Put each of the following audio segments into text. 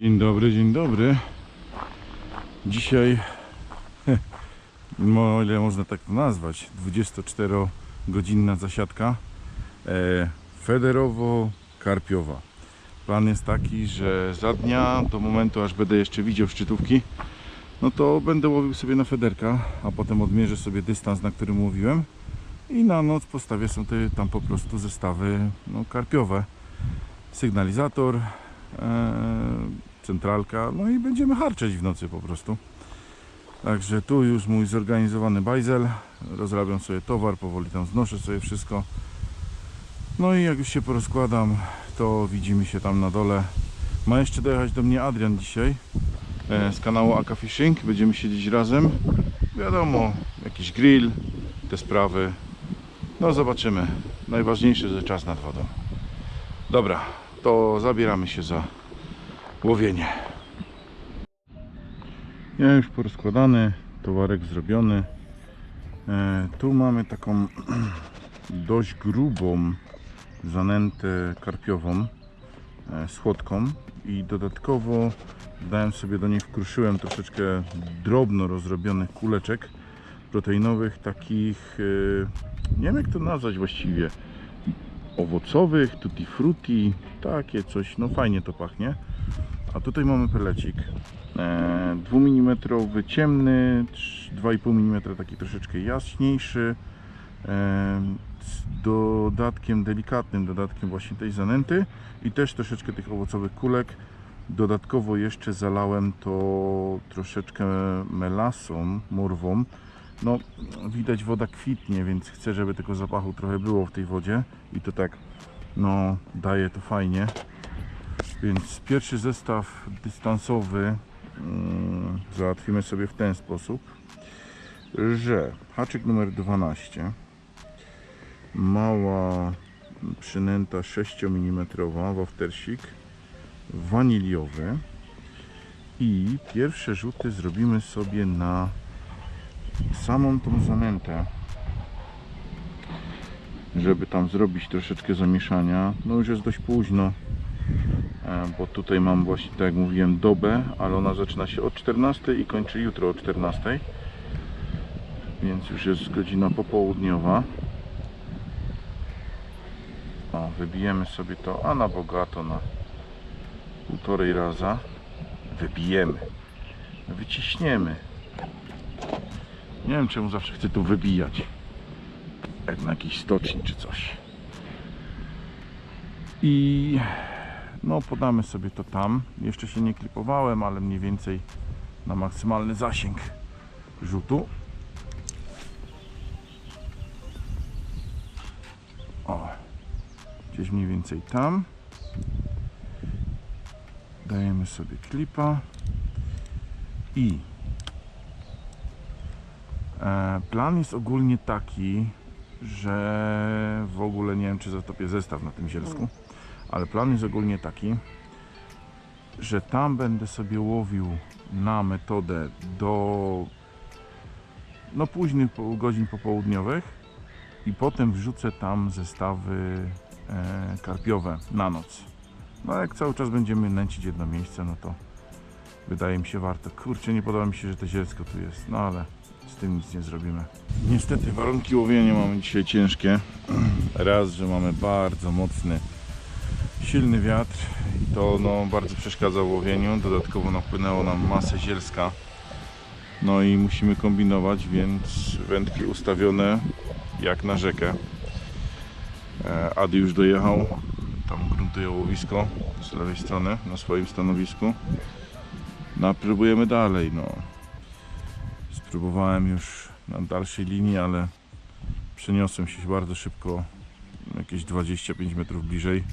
Dzień dobry, dzień dobry. Dzisiaj, o ile można tak to nazwać, 24-godzinna zasiadka e, federowo-karpiowa. Plan jest taki, że za dnia, do momentu aż będę jeszcze widział szczytówki, no to będę łowił sobie na federka, a potem odmierzę sobie dystans, na którym łowiłem i na noc postawię sobie tam po prostu zestawy no, karpiowe. Sygnalizator, centralka, no i będziemy harczeć w nocy po prostu. Także tu już mój zorganizowany bajzel, rozrabiam sobie towar, powoli tam znoszę sobie wszystko. No i jak już się porozkładam, to widzimy się tam na dole. Ma jeszcze dojechać do mnie Adrian dzisiaj e, z kanału Aka Fishing. Będziemy siedzieć razem. Wiadomo, jakiś grill, te sprawy. No zobaczymy. Najważniejsze, że czas nad wodą. Dobra, to zabieramy się za łowienie. Ja już porozkładany, towarek zrobiony. E, tu mamy taką dość grubą zanętę karpiową e, z chłodką i dodatkowo dałem sobie do niej, wkruszyłem troszeczkę drobno rozrobionych kuleczek proteinowych, takich, e, nie wiem jak to nazwać właściwie, owocowych, tutti frutti, takie coś, no fajnie to pachnie. A tutaj mamy pelecik. E, 2 mm ciemny, 2,5 mm taki troszeczkę jaśniejszy. E, z dodatkiem delikatnym, dodatkiem właśnie tej zanęty i też troszeczkę tych owocowych kulek. Dodatkowo jeszcze zalałem to troszeczkę melasą morwą. No, widać woda kwitnie, więc chcę, żeby tego zapachu trochę było w tej wodzie i to tak, no, daje to fajnie. Więc pierwszy zestaw dystansowy mm, załatwimy sobie w ten sposób, że haczyk numer 12, mała przynęta 6 mm waftersik waniliowy i pierwsze rzuty zrobimy sobie na samą tą zanętę żeby tam zrobić troszeczkę zamieszania no już jest dość późno e, bo tutaj mam właśnie tak jak mówiłem dobę ale ona zaczyna się od 14 i kończy jutro o 14 więc już jest godzina popołudniowa. O, wybijemy sobie to a na bogato na półtorej raza wybijemy wyciśniemy nie wiem czemu zawsze chcę tu wybijać. Jak na jakiś stoczni czy coś. I no podamy sobie to tam. Jeszcze się nie klipowałem, ale mniej więcej na maksymalny zasięg rzutu. O, gdzieś mniej więcej tam. Dajemy sobie klipa i Plan jest ogólnie taki, że w ogóle nie wiem, czy zatopię zestaw na tym zielsku, ale plan jest ogólnie taki, że tam będę sobie łowił na metodę do no późnych godzin popołudniowych i potem wrzucę tam zestawy e, karpiowe na noc. No jak cały czas będziemy nęcić jedno miejsce, no to wydaje mi się warto. Kurczę, nie podoba mi się, że to zielsko tu jest, no ale z tym nic nie zrobimy. Niestety warunki łowienia mamy dzisiaj ciężkie. Raz, że mamy bardzo mocny, silny wiatr i to no, bardzo przeszkadza w łowieniu. Dodatkowo napłynęło nam masę zielska. No i musimy kombinować, więc wędki ustawione jak na rzekę. E, Ady już dojechał. Tam gruntuje łowisko z lewej strony na swoim stanowisku. No, próbujemy dalej. No. Spróbowałem już na dalszej linii, ale przeniosłem się bardzo szybko, jakieś 25 metrów bliżej.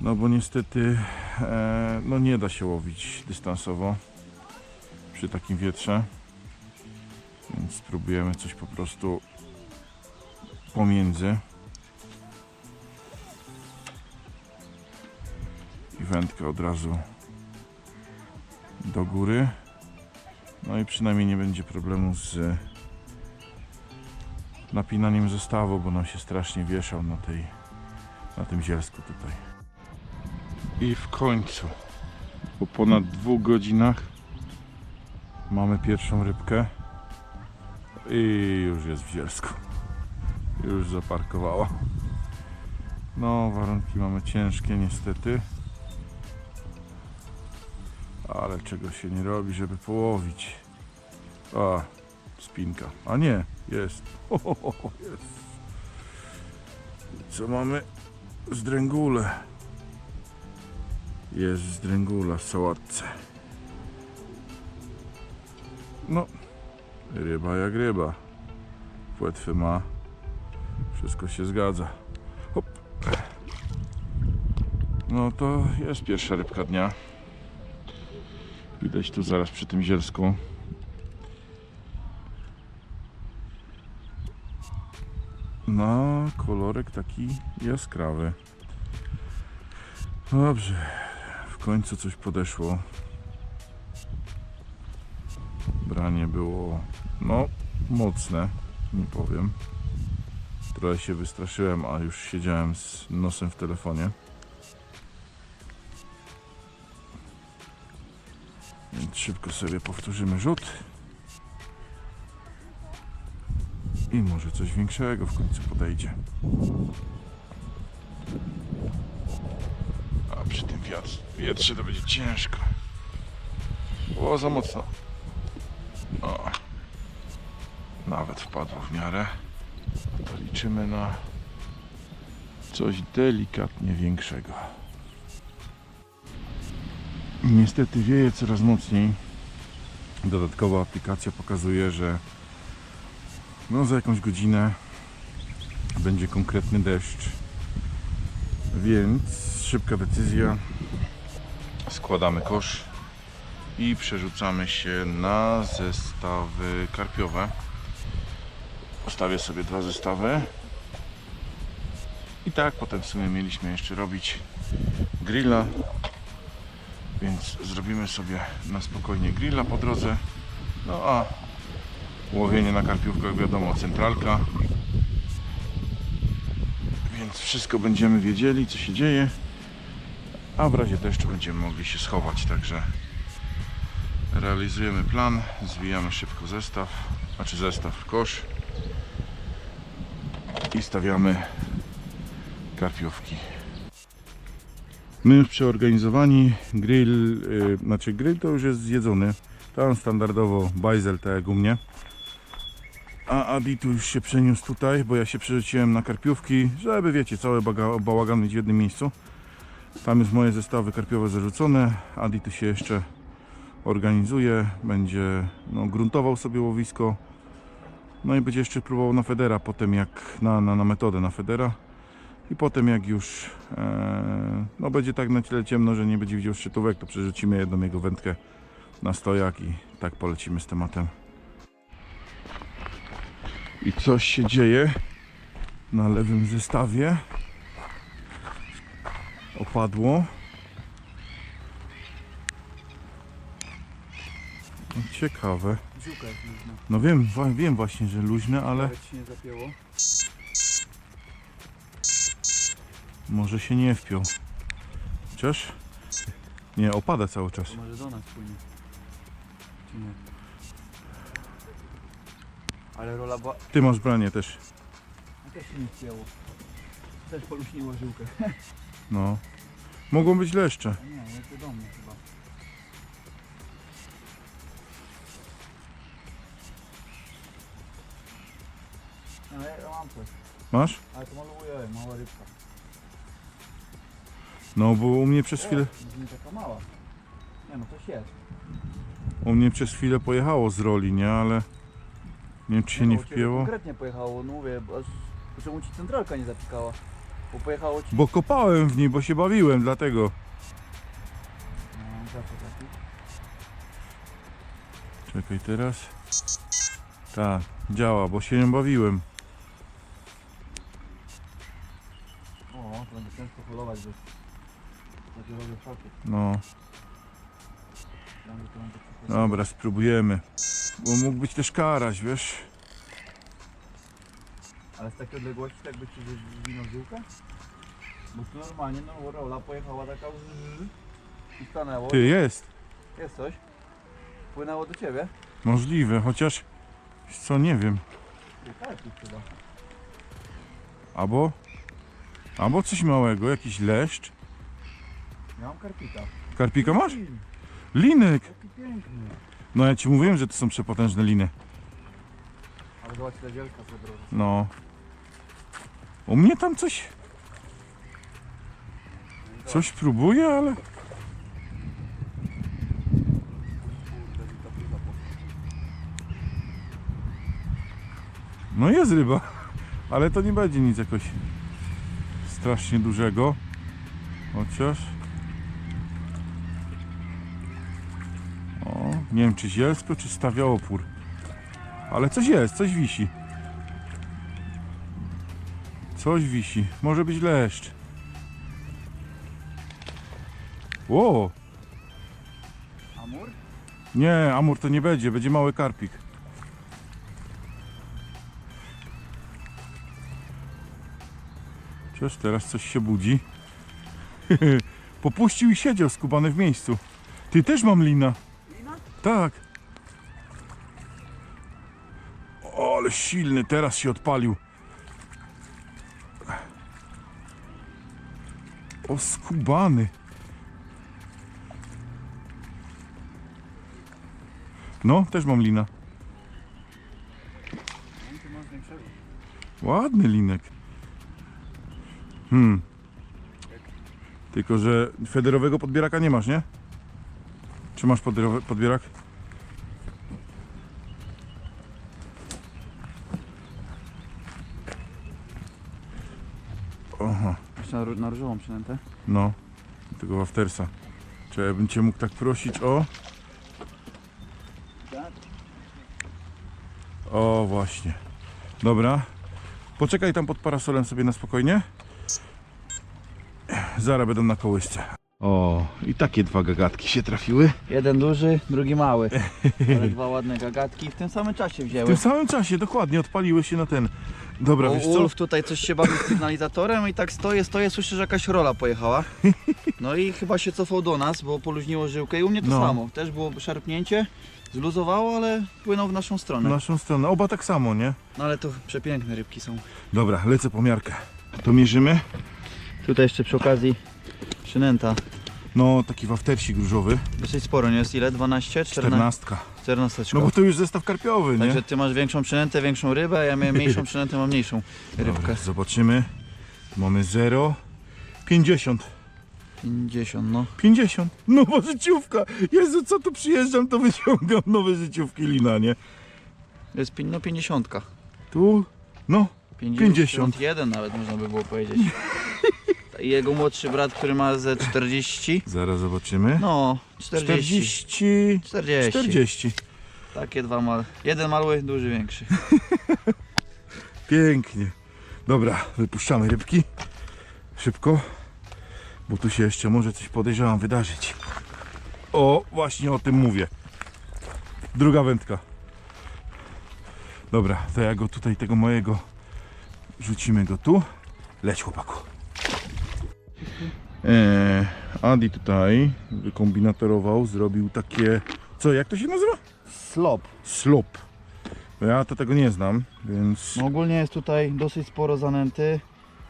No bo niestety e, no nie da się łowić dystansowo przy takim wietrze. Więc spróbujemy coś po prostu pomiędzy. I wędkę od razu do góry. No i przynajmniej nie będzie problemu z napinaniem zestawu, bo nam się strasznie wieszał na tej na tym zielsku tutaj. I w końcu, po ponad dwóch godzinach, mamy pierwszą rybkę. I już jest w Zielsku. Już zaparkowała. No, warunki mamy ciężkie niestety. Ale czego się nie robi, żeby połowić. A, spinka. A nie, jest. Jest. Co mamy? Zdręgule. Jest zdręgula w sałatce. No, ryba jak ryba. Płetwy ma. Wszystko się zgadza. Hop. No to jest pierwsza rybka dnia. Widać tu zaraz przy tym zielsku. No, kolorek taki jaskrawy. Dobrze, w końcu coś podeszło. Branie było, no, mocne, nie powiem. Trochę się wystraszyłem, a już siedziałem z nosem w telefonie. Więc szybko sobie powtórzymy rzut. I może coś większego w końcu podejdzie. A przy tym wiatr, wietrze to będzie ciężko. Było za mocno. O. Nawet wpadło w miarę. To liczymy na coś delikatnie większego. Niestety wieje coraz mocniej. Dodatkowa aplikacja pokazuje, że no za jakąś godzinę będzie konkretny deszcz. Więc szybka decyzja. Składamy kosz i przerzucamy się na zestawy karpiowe. Postawię sobie dwa zestawy. I tak potem w sumie mieliśmy jeszcze robić grilla. Więc zrobimy sobie na spokojnie grilla po drodze. No a łowienie na karpiówkach wiadomo, centralka. Więc wszystko będziemy wiedzieli, co się dzieje. A w razie deszczu będziemy mogli się schować, także realizujemy plan, zwijamy szybko zestaw, znaczy zestaw kosz i stawiamy karpiówki. My już przeorganizowani, grill, yy, znaczy grill to już jest zjedzony, tam standardowo bajzel tak jak u mnie. A Adi tu już się przeniósł tutaj, bo ja się przerzuciłem na karpiówki, żeby wiecie, cały bałagan mieć w jednym miejscu. Tam już moje zestawy karpiowe zarzucone, Adi tu się jeszcze organizuje, będzie no, gruntował sobie łowisko. No i będzie jeszcze próbował na Federa, potem jak na, na, na metodę na Federa. I potem jak już e, no będzie tak na tyle ciemno, że nie będzie widział szczytówek, to przerzucimy jedną jego wędkę na stojak i tak polecimy z tematem. I coś się dzieje na lewym zestawie. Opadło. No, Ciekawe. No wiem, wiem właśnie, że luźne, ale się nie zapięło. Może się nie wpiął. Chociaż? Nie, opada cały czas. Może do nas płynie. Czy nie? Ale rola była... Ty masz branie też. A też się nie wpięło. Też poluśniło żyłkę. No. Mogą być leszcze. A nie, nie to do mnie chyba. No ja mam coś. Masz? Ale to maluje, mała rybka. No bo u mnie przez chwilę, nie taka mała. Nie no, coś jest. u mnie przez chwilę pojechało z roli, nie? Ale nie wiem czy się No, nie u ciebie wpięło. Konkretnie pojechało, no mówię, bo aż... Czemu ci centralka nie zapikała? Bo pojechało ci... Bo kopałem w niej, bo się bawiłem, dlatego. No, zawsze taki. Czekaj teraz. Tak, działa, bo się nią bawiłem. No, dobra, spróbujemy. Bo mógł być też karaś, wiesz? Ale z takiej odległości tak by ci zwinął ziółkę? Bo tu normalnie no, rola pojechała taka zzz, i stanęło. Ty, jest. Jest coś? Płynęło do ciebie? Możliwe, chociaż... wiesz Co, nie wiem. Tak, chyba. Albo... Albo coś małego, jakiś leszcz. Mam karpita. Karpika masz? Linek! Piękny. No ja ci mówiłem, że to są przepotężne liny. Ale zobacz ile wielka. No. U mnie tam coś... Coś próbuje, ale... No jest ryba. Ale to nie będzie nic jakoś... Strasznie dużego. Chociaż... O, nie wiem czy zielsko, czy stawiałopór. Ale coś jest, coś wisi. Coś wisi. Może być leszcz. Ło! Amur? Nie, amur to nie będzie, będzie mały karpik. Chociaż teraz coś się budzi. Popuścił i siedział skubany w miejscu. Ty też mam lina. Tak. O, ale silny, teraz się odpalił. O, skubany. No, też mam lina. Ładny linek. Hmm. Tylko, że federowego podbieraka nie masz, nie? Czy masz podbierak? Aha, Jeszcze na, ró- na różową przynętę. no. Tego waftersa. Czy ja bym cię mógł tak prosić o... Tak? O, właśnie. Dobra. Poczekaj tam pod parasolem sobie na spokojnie. Zaraz będą na kołysce. O, i takie dwa gagatki się trafiły. Jeden duży, drugi mały. Ale dwa ładne gagatki w tym samym czasie W wzięły. tym samym czasie, dokładnie, odpaliły się na ten. Dobra, wiesz co? Ulf tutaj coś się bawi z sygnalizatorem i tak stoję, stoję, słyszę, że jakaś rola pojechała. No i chyba się cofał do nas, bo poluźniło żyłkę i u mnie to No. samo. Też było szarpnięcie, zluzowało, ale płynął w naszą W stronę. naszą stronę. Oba tak samo, nie? No ale to przepiękne rybki są. Dobra, lecę po miarkę. To mierzymy. Tutaj jeszcze przy okazji przynęta. No, taki waftersik różowy. Dosyć sporo, nie jest ile? 12? 14? Czternastka. 14. No bo to już zestaw karpiowy, nie? Także ty masz większą przynętę, większą rybę, a ja miałem mniejszą przynętę, mam mniejszą rybkę. Dobra, zobaczymy. Mamy 0. 50. 50, no. 50. Nowa życiówka. Jezu, co tu przyjeżdżam, to wyciągam nowe życiówki lina, nie? Jest pi- no 50. Tu, no, 51 nawet można by było powiedzieć. I jego młodszy brat, który ma ze 40. zaraz zobaczymy. No, 40. 40. 40. 40. Takie dwa mal. Jeden mały, duży, większy. Pięknie. Dobra, wypuszczamy rybki. Szybko, bo tu się jeszcze może coś podejrzewam wydarzyć. O, właśnie o tym mówię. Druga wędka. Dobra, to ja go tutaj, tego mojego, rzucimy go tu. Leć chłopaku. Eee, Adi tutaj wykombinatorował, zrobił takie, co, jak to się nazywa? Slop. Slop. Ja to tego nie znam, więc... No ogólnie jest tutaj dosyć sporo zanęty.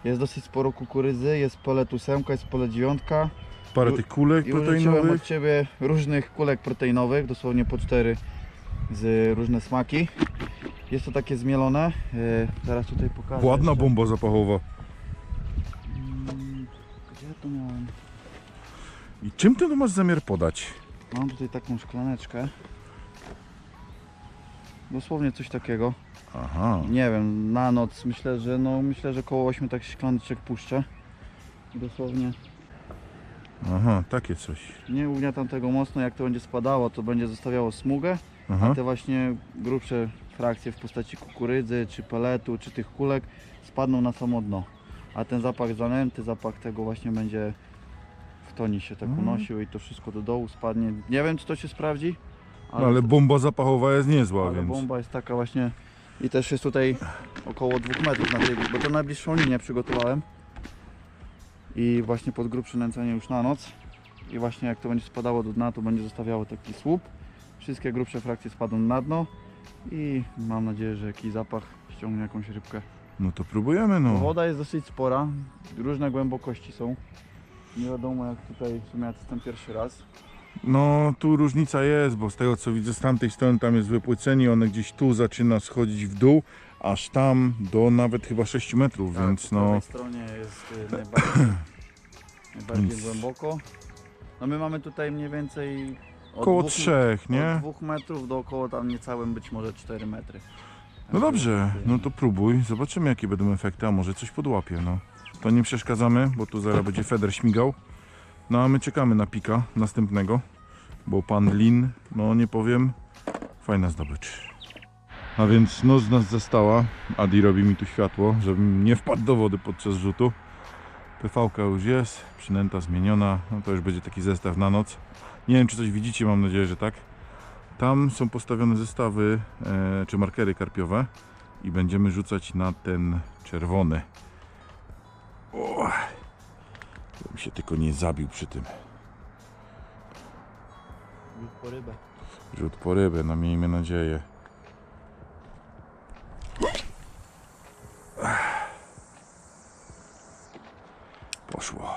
Jest dosyć sporo kukurydzy, jest pelet ósemka, jest pelet dziewiątka. parę tych kulek I proteinowych. od Ciebie różnych kulek proteinowych, dosłownie po cztery z różne smaki. Jest to takie zmielone. Yy, zaraz tutaj pokażę. Ładna jeszcze. bomba zapachowa. Gdzie to miałem? I czym ty to masz zamiar podać? Mam tutaj taką szklaneczkę. Dosłownie coś takiego. Aha. Nie wiem, na noc myślę, że no myślę, że koło 8 takich szklaneczek puszczę. Dosłownie. Aha, takie coś. Nie ugniatam tego mocno, jak to będzie spadało, to będzie zostawiało smugę. Aha. A te właśnie grubsze frakcje w postaci kukurydzy, czy peletu, czy tych kulek spadną na samo dno. A ten zapach zanęty, zapach tego właśnie będzie w toni się tak Mm. unosił i to wszystko do dołu spadnie. Nie wiem czy to się sprawdzi, No, ale bomba zapachowa jest niezła, ale więc... bomba jest taka właśnie i też jest tutaj około 2 metrów na tej, bo to najbliższą linię przygotowałem. i właśnie pod grubsze nęcenie już na noc i właśnie jak to będzie spadało do dna, to będzie zostawiało taki słup. Wszystkie grubsze frakcje spadną na dno i mam nadzieję, że jakiś zapach ściągnie jakąś rybkę. No to próbujemy, no. Woda jest dosyć spora, różne głębokości są. Nie wiadomo jak tutaj, w sumie ja jestem pierwszy raz. No tu różnica jest, bo z tego co widzę z tamtej strony tam jest wypłycenie, one gdzieś tu zaczyna schodzić w dół, aż tam do nawet chyba 6 metrów, więc Tak, po no prawej stronie jest y, najbardziej, najbardziej Więc- głęboko. No my mamy tutaj mniej więcej od koło dwóch- 3, nie? Od dwóch metrów do około tam niecałym być może 4 metry. No dobrze, no to próbuj, zobaczymy jakie będą efekty, a może coś podłapie, no. To nie przeszkadzamy, bo tu zaraz będzie Feder śmigał. No a my czekamy na pika następnego, bo pan Lin, no nie powiem, fajna zdobycz. A więc noc nas zastała, Adi robi mi tu światło, żebym nie wpadł do wody podczas rzutu. PV już jest, przynęta zmieniona, no to już będzie taki zestaw na noc. Nie wiem czy coś widzicie, mam nadzieję, że tak. Tam są postawione zestawy e, czy markery karpiowe i będziemy rzucać na ten czerwony. O, żebym się tylko nie zabił przy tym. Rzut po rybę. Rzut po rybę, no miejmy nadzieję. Poszło.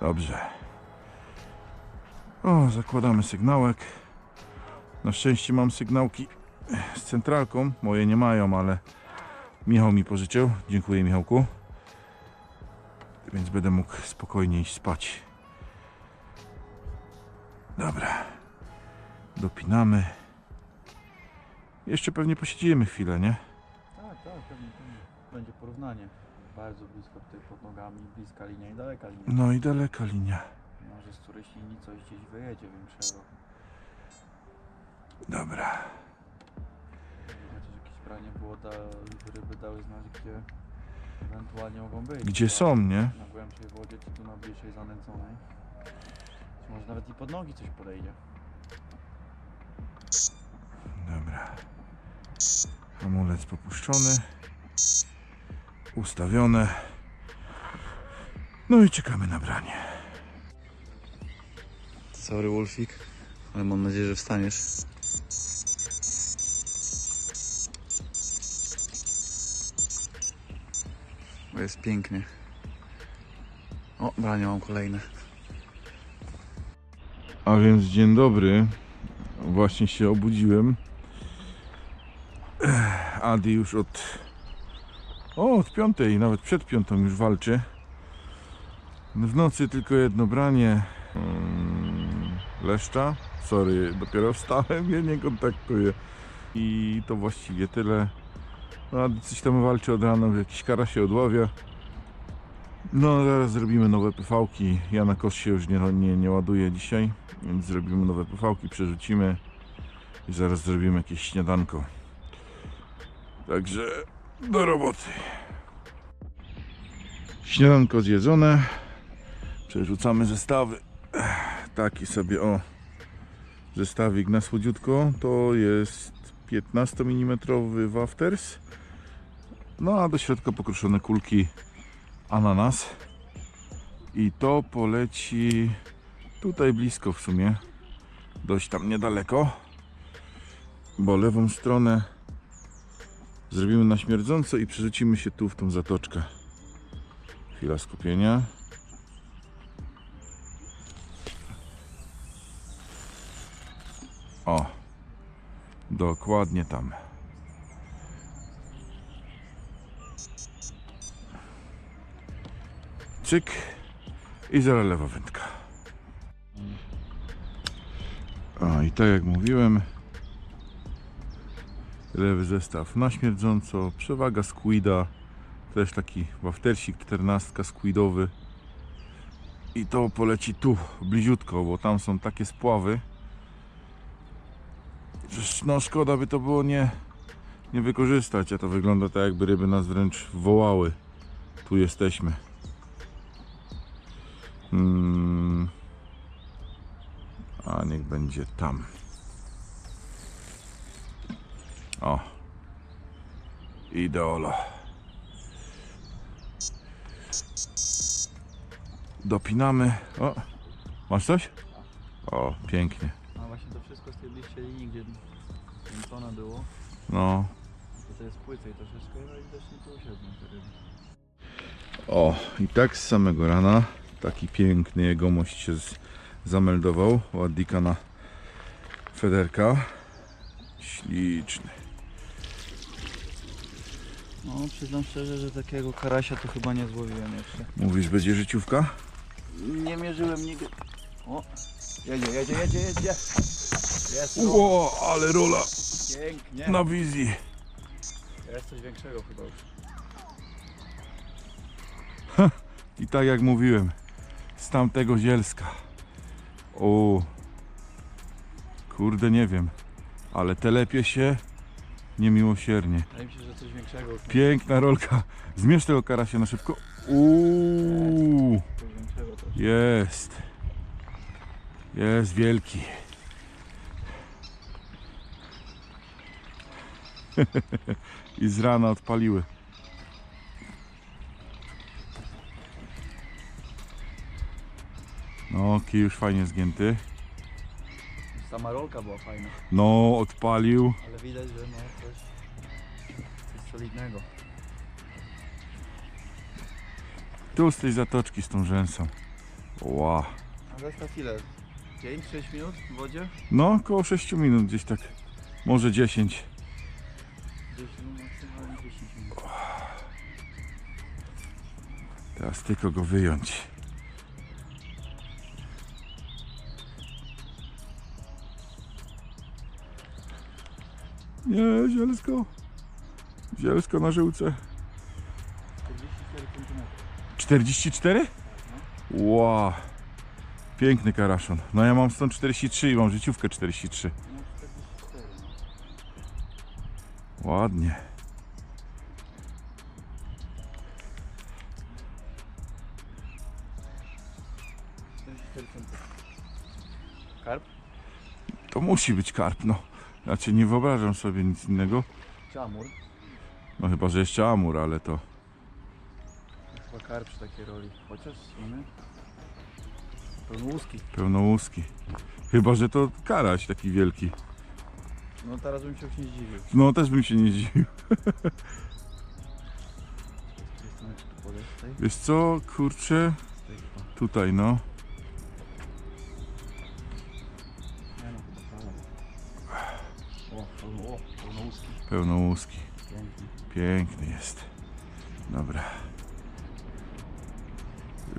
Dobrze. O, zakładamy sygnałek. Na szczęście mam sygnałki z centralką. Moje nie mają, ale Michał mi pożyczył. Dziękuję Michałku. Więc będę mógł spokojnie iść spać. Dobra. Dopinamy. Jeszcze pewnie posiedzimy chwilę, nie? Tak, tak, pewnie, pewnie. Będzie porównanie. Bardzo blisko tutaj pod nogami, bliska linia i daleka linia. No i daleka linia. Może z którejś linii coś gdzieś wyjedzie większego. Dobra. Chociaż jakieś branie było, da, ryby dały znać, gdzie ewentualnie mogą być. Gdzie są, nie? Na głębszej wodzie, czy tu na bliższej zanęconej. Czy może nawet i pod nogi coś podejdzie. Dobra. Hamulec popuszczony. Ustawione. No i czekamy na branie. Sorry Wolfik, ale mam nadzieję, że wstaniesz. Bo jest pięknie. O, branie mam kolejne. A więc dzień dobry. Właśnie się obudziłem. Adi już od. O, od piątej, nawet przed piątą już walczy. W nocy tylko jedno branie. Leszcza. Sorry, dopiero wstałem, ja nie kontaktuję. I to właściwie tyle. No, Adi coś tam walczy od rana, jakiś kara się odławia. No, zaraz zrobimy nowe PV-ki. Ja na kosz się już nie, nie, nie ładuję dzisiaj, więc zrobimy nowe PV-ki, przerzucimy i zaraz zrobimy jakieś śniadanko. Także do roboty. Śniadanko zjedzone. Przerzucamy zestawy. Taki sobie o zestawik na słodziutko. To jest 15 mm wafters. No a do środka pokruszone kulki ananas i to poleci tutaj blisko w sumie dość tam niedaleko bo lewą stronę zrobimy na śmierdząco i przerzucimy się tu w tą zatoczkę chwila skupienia o dokładnie tam. Cyk i zaraz lewa wędka. A i tak jak mówiłem, lewy zestaw na śmierdząco, przewaga squida, też taki waftersik 14 squidowy. I to poleci tu, bliziutko, bo tam są takie spławy, no szkoda by to było nie, nie wykorzystać, a to wygląda tak jakby ryby nas wręcz wołały. Tu jesteśmy. Mm. A niech będzie tam. O. Ideolo. dopinamy. O, masz coś? O, pięknie. Właśnie to wszystko z tej bliższej kręcone było, No, to to jest płycej troszeczkę, no i widocznie tu te ryby. O, i tak z samego rana taki piękny jegomość się z, zameldował. Ładnika na Federka. Śliczny. No przyznam szczerze, że takiego karasia to chyba nie złowiłem jeszcze. Mówisz, będzie życiówka? Nie mierzyłem nigdy. O, jedzie, jedzie, jedzie, jedzie. Jest. Ło, ale rola Pięknie. na wizji. Jest coś większego chyba już. I tak jak mówiłem, z tamtego zielska. O, kurde, nie wiem, ale telepie się niemiłosiernie. Wydaje mi się, że coś większego. Piękna rolka. Zmierz tego karasia na szybko. Uuu, Coś większego też. jest. Jest wielki. I z rana odpaliły. No, kij już fajnie zgięty. Sama rolka była fajna, No, odpalił. ale widać, że no coś, coś solidnego. Tu z tej zatoczki z tą rzęsą. Ła. A zestaw ile? 5-6 minut w wodzie? No, około 6 minut gdzieś tak. Może 10. Gdzieś no, maksymalnie 10 minut. Teraz tylko go wyjąć. Nie, zielsko. Zielsko na żyłce. 44 cm. 44? Ła. Piękny karaszon. No ja mam stąd 43 i mam życiówkę 43. No 44. No. Ładnie. Karp? To musi być karp, no. Znaczy nie wyobrażam sobie nic innego. Czy amur? No chyba, że jeszcze amur, ale to... Chyba karp przy takiej roli. Chociaż w sumie... Pełnołuski. Pełnołuski. Chyba, że to karaś taki wielki. No teraz bym się już nie zdziwił. No też bym się nie zdziwił. Wiesz co, kurczę, Tutaj no. No, pełnołuski. Piękny jest. Dobra.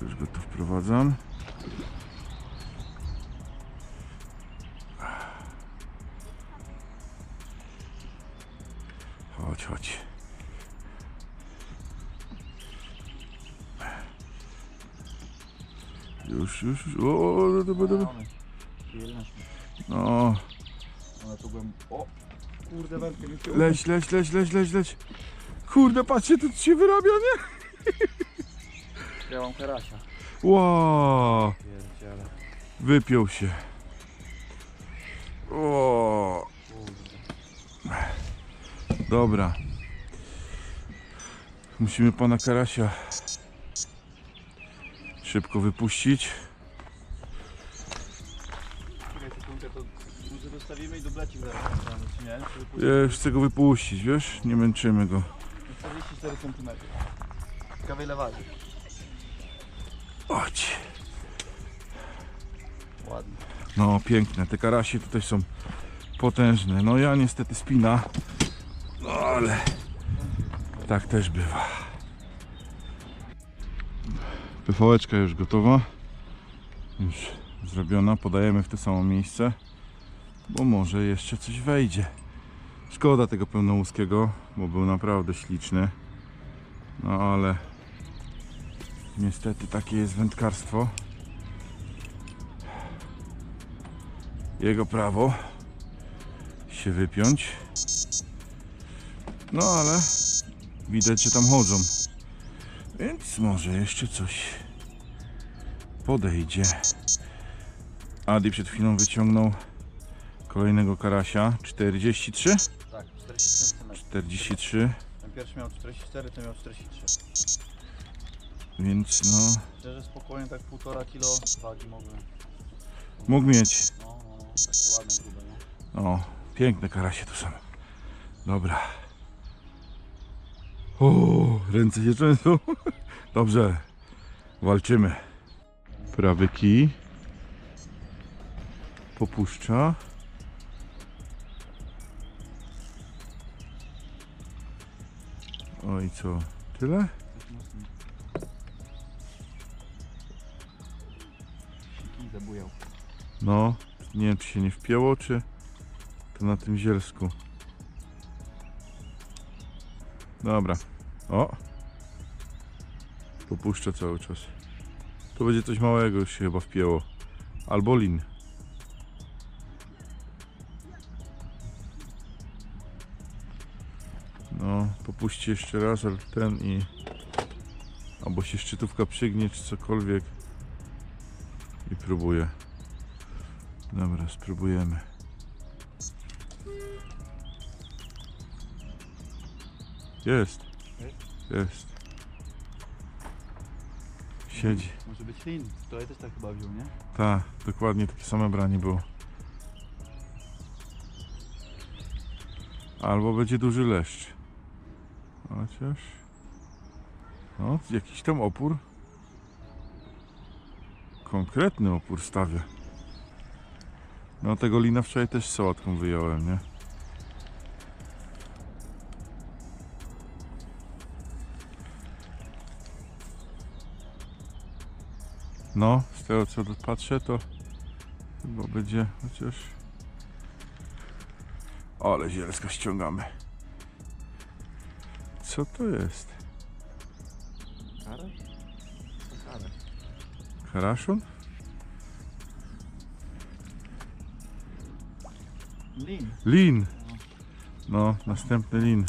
Już go tu wprowadzam. Już, już, już. O, dobra, dobra. Są. No. O! Kurde, wędkę mi się leć, leć, leć, leć, leć, leć. Kurde, patrzcie, tu się wyrabia, nie? Ja mam karasia. Wow. Pierdziele. Wypiął się. O, Kurde. dobra. Musimy pana Karasia szybko wypuścić. Czekaj sekundkę, to może dostawimy i doblecik zaraz czy nie? Ja już chcę go wypuścić, wiesz? Nie męczymy go. 44 cm. Ciekawe ile waży. Chodź. Ładnie. No, piękne. Te karasie tutaj są potężne. No ja niestety spina. No ale tak też bywa. PVeczka już gotowa. Już zrobiona. Podajemy w to samo miejsce. Bo może jeszcze coś wejdzie. Szkoda tego pełnołuskiego, bo był naprawdę śliczny. No ale niestety takie jest wędkarstwo. jego prawo się wypiąć. No ale widać, że tam chodzą. Więc może jeszcze coś podejdzie. Adi przed chwilą wyciągnął kolejnego karasia. 43? Tak, 40 cm. 43. Ten pierwszy miał 44, ten miał 43. Więc no, Szczerze spokojnie tak półtora kilo wagi mogły. mógł mieć. No, no, no, takie ładne, grube, nie? O, piękne karasie tu są. Dobra. O, ręce się trzęsą. Dobrze, walczymy. Prawy kij. Popuszcza. O i co? Tyle? Siki zabujał. No, nie wiem czy się nie wpięło, czy to na tym zielsku. Dobra. O! Popuszczę cały czas. Tu będzie coś małego już się chyba wpięło. Albo lin. Popuśćcie jeszcze raz, ten i... Albo się szczytówka przygnie, czy cokolwiek. I próbuję. Dobra, spróbujemy. Jest. Jest. Siedzi. Może być lin. Tutaj też tak chyba wziął, nie? Tak, dokładnie takie same branie było. Albo będzie duży leszcz. Chociaż... No, jakiś tam opór. Konkretny opór stawia. No tego lina wczoraj też z sałatką wyjąłem, nie? No, z tego co patrzę, to chyba będzie chociaż. Ale zielska ściągamy. Co to jest? Karaszon? Lin. Lin! No, następny lin.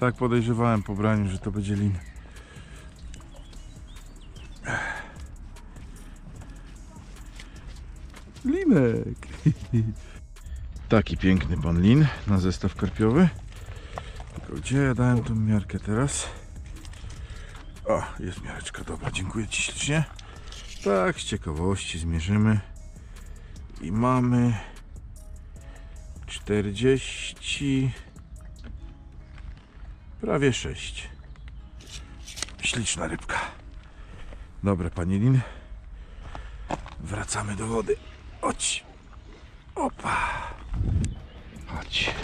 Tak podejrzewałem po braniu, że to będzie lin. Linek! Taki piękny pan lin na zestaw karpiowy. Gdzie ja dałem tą miarkę teraz? O, jest miareczka, dobra, dziękuję Ci ślicznie. Tak, z ciekawości zmierzymy. I mamy 40 prawie 6 śliczna rybka. Dobra pani Lin. Wracamy do wody. Chodź. Opa. Chodź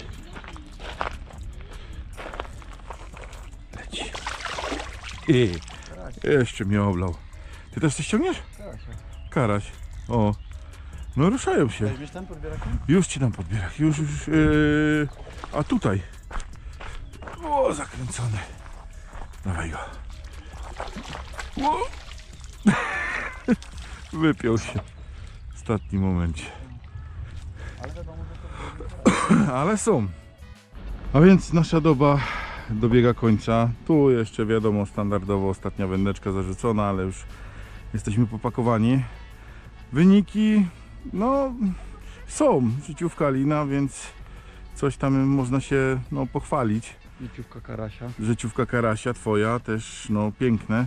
I jeszcze mnie oblał ty też coś ciągniesz? Karaś o no ruszają się Weźmiesz już ci dam podbierak, już, już. Yy, a tutaj. O, zakręcony. Dawaj go. O. Wypiął się w ostatnim momencie. Ale są. A więc nasza doba dobiega końca. Tu jeszcze wiadomo, standardowo ostatnia wędeczka zarzucona, ale już jesteśmy popakowani. Wyniki, no, są. Życiówka lina, więc coś tam można się no, pochwalić. Liciówka karasia. Życiówka karasia twoja też no piękne.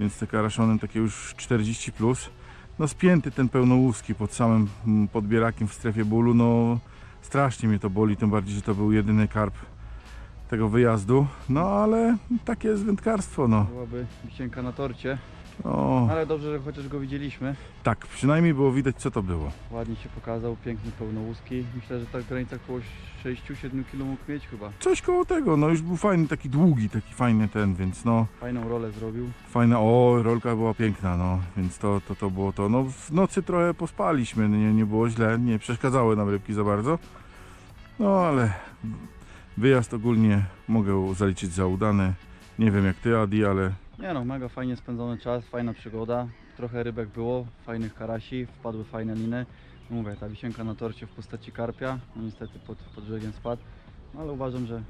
Więc te karaszony takie już 40 plus. No spięty ten pełnołuski pod samym podbierakiem w strefie bólu, no strasznie mnie to boli, tym bardziej, że to był jedyny karp tego wyjazdu. No ale takie jest wędkarstwo, no. Byłaby wisienka na torcie. O, Ale dobrze, że chociaż go widzieliśmy. tak, przynajmniej było widać co to było. Ładnie się pokazał, piękny pełnołuski. Myślę, że tak w granicach około 6-7 kg mógł mieć chyba. Coś koło tego, no już był fajny, taki długi, taki fajny ten, więc no Fajną rolę zrobił. Fajna, o, rolka była piękna, no, więc to, to, to było to. No, w nocy trochę pospaliśmy, nie, nie było źle, nie przeszkadzały nam rybki za bardzo. No, ale wyjazd ogólnie mogę zaliczyć za udany. Nie wiem jak ty, Adi, ale Nie no, mega fajnie spędzony czas, fajna przygoda. Trochę rybek było, fajnych karasi, wpadły fajne liny. No Mówię, ta wisienka na torcie w postaci karpia, no niestety pod, pod brzegiem spadł. No ale uważam, że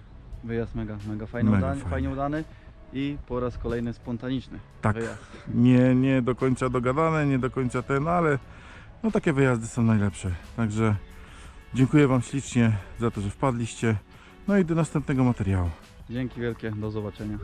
wyjazd mega, mega fajny, Mega udany, fajny. fajnie udany i po raz kolejny spontaniczny Tak. wyjazd. nie, nie do końca dogadane, nie do końca ten, ale no takie wyjazdy są najlepsze. Także dziękuję Wam ślicznie za to, że wpadliście. No i do następnego materiału. Dzięki wielkie, do zobaczenia.